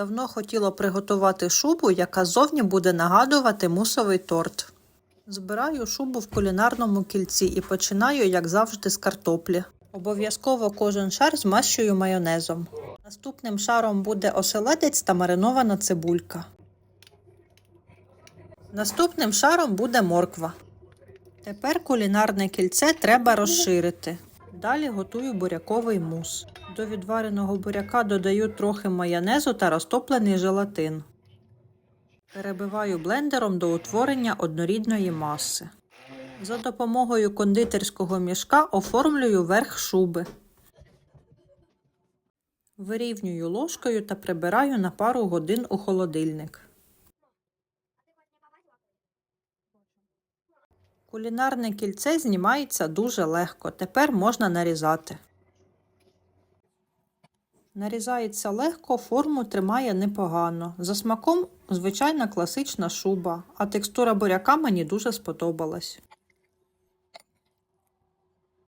Давно хотіла приготувати шубу, яка зовні буде нагадувати мусовий торт. Збираю шубу в кулінарному кільці і починаю, як завжди, з картоплі. Обов'язково кожен шар змащую майонезом. Наступним шаром буде оселедець та маринована цибулька. Наступним шаром буде морква. Тепер кулінарне кільце треба розширити. Далі готую буряковий мус. До відвареного буряка додаю трохи майонезу та розтоплений желатин. Перебиваю блендером до утворення однорідної маси. За допомогою кондитерського мішка оформлюю верх шуби. Вирівнюю ложкою та прибираю на пару годин у холодильник. Кулінарне кільце знімається дуже легко. Тепер можна нарізати. Нарізається легко, форму тримає непогано. За смаком звичайна класична шуба, а текстура буряка мені дуже сподобалась.